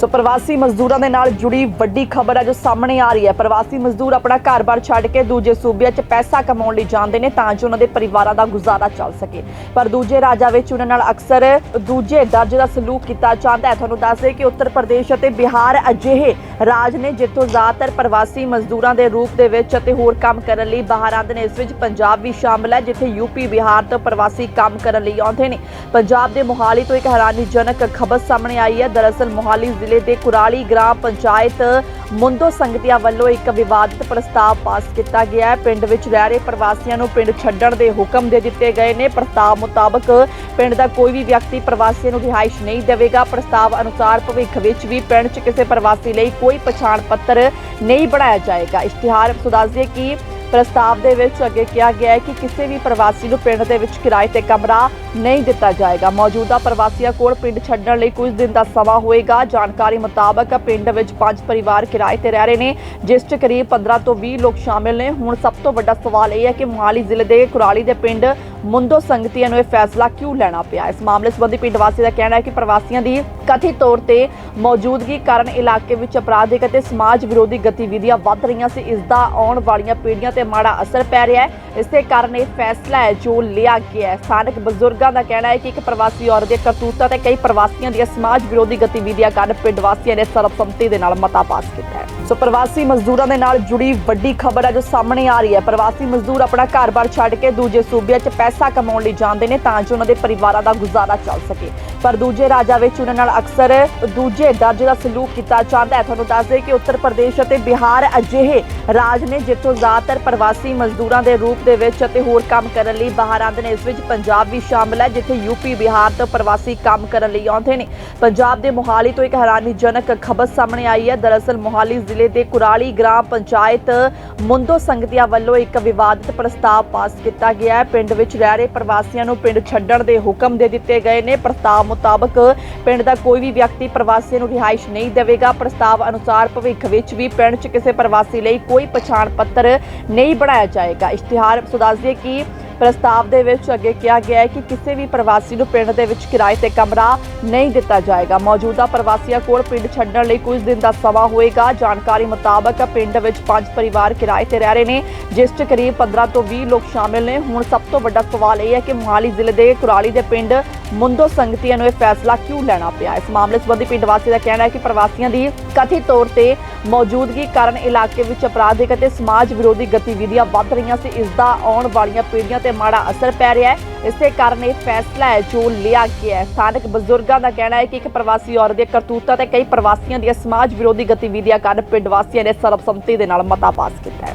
ਸੋ ਪ੍ਰਵਾਸੀ ਮਜ਼ਦੂਰਾਂ ਦੇ ਨਾਲ ਜੁੜੀ ਵੱਡੀ ਖਬਰ ਹੈ ਜੋ ਸਾਹਮਣੇ ਆ ਰਹੀ ਹੈ। ਪ੍ਰਵਾਸੀ ਮਜ਼ਦੂਰ ਆਪਣਾ ਘਰ-ਬਾਰ ਛੱਡ ਕੇ ਦੂਜੇ ਸੂਬਿਆਂ 'ਚ ਪੈਸਾ ਕਮਾਉਣ ਲਈ ਜਾਂਦੇ ਨੇ ਤਾਂ ਜੋ ਉਹਨਾਂ ਦੇ ਪਰਿਵਾਰਾਂ ਦਾ ਗੁਜ਼ਾਰਾ ਚੱਲ ਸਕੇ। ਪਰ ਦੂਜੇ ਰਾਜਾਂ ਵਿੱਚ ਉਹਨਾਂ ਨਾਲ ਅਕਸਰ ਦੂਜੇ ਦਰਜੇ ਦਾ ਸਲੂਕ ਕੀਤਾ ਜਾਂਦਾ ਹੈ। ਤੁਹਾਨੂੰ ਦੱਸ ਦੇ ਕਿ ਉੱਤਰ ਪ੍ਰਦੇਸ਼ ਅਤੇ ਬਿਹਾਰ ਅਜਿਹੇ ਰਾਜ ਨੇ ਜਿੱਥੋਂ ਜ਼ਿਆਦਾਤਰ ਪ੍ਰਵਾਸੀ ਮਜ਼ਦੂਰਾਂ ਦੇ ਰੂਪ ਦੇ ਵਿੱਚ ਅਤੇ ਹੋਰ ਕੰਮ ਕਰਨ ਲਈ ਬਾਹਰ ਆਉਂਦੇ ਨੇ, ਇਸ ਵਿੱਚ ਪੰਜਾਬ ਵੀ ਸ਼ਾਮਲ ਹੈ, ਜਿੱਥੇ ਯੂਪੀ ਬਿਹਾਰ ਤੋਂ ਪ੍ਰਵਾਸੀ ਕੰਮ ਕਰਨ ਲਈ ਆਉਂਦੇ ਨੇ। ਪੰਜਾਬ ਦੇ ਮੋਹਾਲੀ ਤੋਂ ਇੱਕ ਹੈਰਾਨੀਜਨਕ ਖਬਰ ਸਾਹਮਣੇ ਆਈ ਹੈ। ਦਰਅਸਲ ਮੋਹਾਲੀ ਜ਼ਿਲ੍ਹੇ ਦੇ ਕੁਰਾਲੀ ਗ੍ਰਾਮ ਪੰਚਾਇਤ ਮੁੰਦੋ ਸੰਗਤੀਆਂ ਵੱਲੋਂ ਇੱਕ ਵਿਵਾਦਿਤ ਪ੍ਰਸਤਾਵ ਪਾਸ ਕੀਤਾ ਗਿਆ ਹੈ। ਪਿੰਡ ਵਿੱਚ ਰਹਿ ਰਹੇ ਪ੍ਰਵਾਸੀਆਂ ਨੂੰ ਪਿੰਡ ਛੱਡਣ ਦੇ ਹੁਕਮ ਦੇ ਦਿੱਤੇ ਗਏ ਨੇ। ਪ੍ਰਸਤਾਵ ਮੁਤਾਬਕ ਪਿੰਡ ਦਾ ਕੋਈ ਵੀ ਵਿਅਕਤੀ ਪ੍ਰਵਾਸੀਆਂ ਨੂੰ ਰਿਹਾਇਸ਼ ਨਹੀਂ ਦੇਵੇਗਾ। ਪ੍ਰਸਤਾਵ ਅਨੁਸਾਰ ਭਵਿੱਖ ਵਿੱਚ ਵੀ ਪਿੰਡ 'ਚ ਕਿਸੇ ਪ੍ਰਵਾਸੀ ਲਈ ਕੋਈ ਪਛਾਣ ਪੱਤਰ ਨਹੀਂ ਬਣਾਇਆ ਜਾਏਗਾ। ਇਸ਼ਤਿਹਾਰ ਤੋਂ ਦੱਸ ਕਿ ਪ੍ਰਸਤਾਵ ਦੇ ਵਿੱਚ ਅੱਗੇ ਕਿਹਾ ਗਿਆ ਹੈ ਕਿ ਕਿਸੇ ਵੀ ਪ੍ਰਵਾਸੀ ਨੂੰ ਪਿੰਡ ਦੇ ਵਿੱਚ ਕਿਰਾਏ ਤੇ ਕਮਰਾ ਨਹੀਂ ਦਿੱਤਾ ਜਾਏਗਾ। ਮੌਜੂਦਾ ਪ੍ਰਵਾਸੀਆਂ ਕੋਲ ਪਿੰਡ ਛੱਡਣ ਲਈ ਕੁਝ ਦਿਨ ਦਾ ਸਮਾਂ ਹੋਏਗਾ। ਜਾਣਕਾਰੀ ਮੁਤਾਬਕ ਪਿੰਡ ਵਿੱਚ ਪੰਜ ਪਰਿਵਾਰ ਕਿਰਾਏ ਤੇ ਰਹਿ ਰਹੇ ਨੇ, ਜਿਸ 'ਚ ਕਰੀਬ 15 ਤੋਂ 20 ਲੋਕ ਸ਼ਾਮਿਲ ਨੇ। ਹੁਣ ਸਭ ਤੋਂ ਵੱਡਾ ਸਵਾਲ ਇਹ ਹੈ ਕਿ ਮੋਹਾਲੀ ਜ਼ਿਲ੍ਹੇ ਦੇ ਕੁਰਾਲੀ ਦੇ ਪਿੰਡ ਮੁੰਡੋ ਸੰਗਤੀਆਂ ਨੂੰ ਇਹ ਫੈਸਲਾ ਕਿਉਂ ਲੈਣਾ ਪਿਆ? ਇਸ ਮਾਮਲੇ ਸੰਬੰਧੀ ਪਿੰਡ ਵਾਸੀ ਦਾ ਕਹਿਣਾ ਹੈ ਕਿ ਪ੍ਰਵਾਸੀਆਂ ਦੀ ਕਥਿਤ ਤੌਰ ਤੇ ਮੌਜੂਦਗੀ ਕਾਰਨ ਇਲਾਕੇ ਵਿੱਚ ਅਪਰਾਧਿਕ ਅਤੇ ਸਮਾਜ ਵਿਰੋਧੀ ਗਤੀਵਿਧੀਆਂ ਵੱਧ ਰਹੀਆਂ ਸੀ। ਇਸ ਦਾ ਆਉਣ ਵਾਲੀਆਂ ਪੀੜ੍ਹੀਆਂ ਤੇ ਮਾੜਾ ਅਸਰ ਪੈ ਰਿਹਾ ਹੈ। ਇਸ ਕਾਰਨ ਇਹ ਫੈਸਲਾ ਹੈ ਜੋ ਲਿਆ ਗਿਆ ਹੈ। ਸਥਾਨਕ ਬਜ਼ੁਰਗਾਂ ਦਾ ਕਹਿਣਾ ਹੈ ਕਿ ਇੱਕ ਪ੍ਰਵਾਸੀ ਔਰਤ ਦੇ ਕਰਤੂਤਾਂ ਤੇ ਕਈ ਪ੍ਰਵਾਸੀਆਂ ਦੀਆਂ ਸਮਾਜ ਵਿਰੋਧੀ ਗਤੀਵਿਧੀਆਂ ਕਾਰਨ ਪਿੰਡ ਵਾਸੀਆਂ ਨੇ ਸਰਬਸੰਮਤੀ ਦੇ ਨਾਲ ਮਤਾ ਪਾਸ ਕੀਤਾ ਹੈ। ਸੋ ਪ੍ਰਵਾਸੀ ਮਜ਼ਦੂਰਾਂ ਦੇ ਨਾਲ ਜੁੜੀ ਵੱਡੀ ਖਬਰ ਹੈ ਜੋ ਸਾਹਮਣੇ ਆ ਰਹੀ ਹੈ। ਪ੍ਰਵਾਸੀ ਮਜ਼ਦੂਰ ਆਪਣਾ ਘਰ-ਬਾਰ ਛੱਡ ਕੇ ਦੂਜੇ ਸੂਬਿਆਂ 'ਚ ਪੈਸਾ ਕਮਾਉਣ ਲਈ ਜਾਂਦੇ ਨੇ ਤਾਂ ਜੋ ਉਹਨਾਂ ਦੇ ਪਰਿਵਾਰਾਂ ਦਾ ਗੁਜ਼ਾਰਾ ਚੱਲ ਸਕੇ। ਪਰ ਦੂਜੇ ਰਾਜਾਂ ਵਿੱਚ ਉਹਨਾਂ ਨਾਲ ਅਕਸਰ ਦੂਜੇ ਦਰਜੇ ਦਾ ਸਲੂਕ ਕੀਤਾ ਜਾਂਦਾ ਹੈ। ਤੁਹਾਨੂੰ ਦੱਸ ਦੇ ਕਿ ਉੱਤਰ ਪ੍ਰਦੇਸ਼ ਅਤੇ ਬਿਹਾਰ ਅਜਿਹੇ ਰਾਜ ਨੇ ਜਿੱਥੋਂ ਜ਼ਿਆਦਾਤਰ ਪ੍ਰਵਾਸੀ ਮਜ਼ਦੂਰਾਂ ਦੇ ਰੂਪ ਦੇ ਵਿੱਚ ਅਤੇ ਹੋਰ ਕੰਮ ਕਰਨ ਲਈ ਬਾਹਰ ਆਉਂਦੇ ਨੇ, ਇਸ ਵਿੱਚ ਪੰਜਾਬ ਵੀ ਸ਼ਾਮਲ ਹੈ, ਜਿੱਥੇ ਯੂਪੀ ਬਿਹਾਰ ਤੋਂ ਪ੍ਰਵਾਸੀ ਕੰਮ ਕਰਨ ਲਈ ਆਉਂਦੇ ਨੇ। ਪੰਜਾਬ ਦੇ ਮੋਹਾਲੀ ਤੋਂ ਇੱਕ ਹੈਰਾਨੀਜਨਕ ਖਬਰ ਸਾਹਮਣੇ ਆਈ ਹੈ। ਦਰਅਸਲ ਮੋਹਾਲੀ ਜ਼ਿਲ੍ਹੇ ਦੇ ਕੁਰਾਲੀ ਗ੍ਰਾਮ ਪੰਚਾਇਤ ਮੁੰਦੋ ਸੰਗਤੀਆਂ ਵੱਲੋਂ ਇੱਕ ਵਿਵਾਦਿਤ ਪ੍ਰਸਤਾਵ ਪਾਸ ਕੀਤਾ ਗਿਆ ਹੈ। ਪਿੰਡ ਵਿੱਚ ਰਹਿ ਰਹੇ ਪ੍ਰਵਾਸੀਆਂ ਨੂੰ ਪਿੰਡ ਛੱਡਣ ਦੇ ਹੁਕਮ ਦੇ ਦਿੱਤੇ ਗਏ ਨੇ। ਪ੍ਰਸਤਾਵ ਮੁਤਾਬਕ ਪਿੰਡ ਦਾ ਕੋਈ ਵੀ ਵਿਅਕਤੀ ਪ੍ਰਵਾਸੀਆਂ ਨੂੰ ਰਿਹਾਇਸ਼ ਨਹੀਂ ਦੇਵੇਗਾ। ਪ੍ਰਸਤਾਵ ਅਨੁਸਾਰ ਭਵਿੱਖ ਵਿੱਚ ਵੀ ਪਿੰਡ 'ਚ ਕਿਸੇ ਪ੍ਰਵਾਸੀ ਲਈ ਕੋਈ ਪਛਾਣ ਪੱਤਰ ਨਹੀਂ ਬਣਾਇਆ ਜਾਏਗਾ। ਇਸ਼ਤਿਹਾਰ ਤੋਂ ਦੱਸ ਕਿ ਪ੍ਰਸਤਾਵ ਦੇ ਵਿੱਚ ਅੱਗੇ ਕਿਹਾ ਗਿਆ ਹੈ ਕਿ ਕਿਸੇ ਵੀ ਪ੍ਰਵਾਸੀ ਨੂੰ ਪਿੰਡ ਦੇ ਵਿੱਚ ਕਿਰਾਏ ਤੇ ਕਮਰਾ ਨਹੀਂ ਦਿੱਤਾ ਜਾਏਗਾ। ਮੌਜੂਦਾ ਪ੍ਰਵਾਸੀਆਂ ਕੋਲ ਪਿੰਡ ਛੱਡਣ ਲਈ ਕੁਝ ਦਿਨ ਦਾ ਸਮਾਂ ਹੋਏਗਾ। ਜਾਣਕਾਰੀ ਮੁਤਾਬਕ ਪਿੰਡ ਵਿੱਚ ਪੰਜ ਪਰਿਵਾਰ ਕਿਰਾਏ ਤੇ ਰਹਿ ਰਹੇ ਨੇ, ਜਿਸ 'ਚ ਕਰੀਬ 15 ਤੋਂ 20 ਲੋਕ ਸ਼ਾਮਿਲ ਨੇ। ਹੁਣ ਸਭ ਤੋਂ ਵੱਡਾ ਸਵਾਲ ਇਹ ਹੈ ਕਿ ਮੋਹਾਲੀ ਜ਼ਿਲ੍ਹੇ ਦੇ ਕੁਰਾਲੀ ਦੇ ਪਿੰਡ ਮੁੰਦੋ ਸੰਗਤੀਆਂ ਨੂੰ ਇਹ ਫੈਸਲਾ ਕਿਉਂ ਲੈਣਾ ਪਿਆ? ਇਸ ਮਾਮਲੇ ਸੰਬੰਧੀ ਪਿੰਡ ਵਾਸੀ ਦਾ ਕਹਿਣਾ ਹੈ ਕਿ ਪ੍ਰਵਾਸੀਆਂ ਦੀ ਕਥਿਤ ਤੌਰ ਤੇ ਮੌਜੂਦਗੀ ਕਾਰਨ ਇਲਾਕੇ ਵਿੱਚ ਅਪਰਾਧਿਕ ਅਤੇ ਸਮਾਜ ਵਿਰੋਧੀ ਗਤੀਵਿਧੀਆਂ ਵੱਧ ਰਹੀਆਂ ਸੀ। ਇਸ ਦਾ ਆਉਣ ਵਾਲੀਆਂ ਪੀੜ੍ਹੀਆਂ ਤੇ ਮਾੜਾ ਅਸਰ ਪੈ ਰਿਹਾ ਹੈ। ਇਸ ਕਾਰਨ ਇਹ ਫੈਸਲਾ ਹੈ ਜੋ ਲਿਆ ਗਿਆ ਹੈ। ਸਥਾਨਕ ਬਜ਼ੁਰਗਾਂ ਦਾ ਕਹਿਣਾ ਹੈ ਕਿ ਇੱਕ ਪ੍ਰਵਾਸੀ ਔਰਤ ਦੇ ਕਰਤੂਤਾਂ ਤੇ ਕਈ ਪ੍ਰਵਾਸੀਆਂ ਦੀਆਂ ਸਮਾਜ ਵਿਰੋਧੀ ਗਤੀਵਿਧੀਆਂ ਕਾਰਨ ਪਿੰਡ ਵਾਸੀਆਂ ਨੇ ਸਰਬਸੰਮਤੀ ਦੇ ਨਾਲ ਮਤਾ ਪਾਸ ਕੀਤਾ ਹੈ।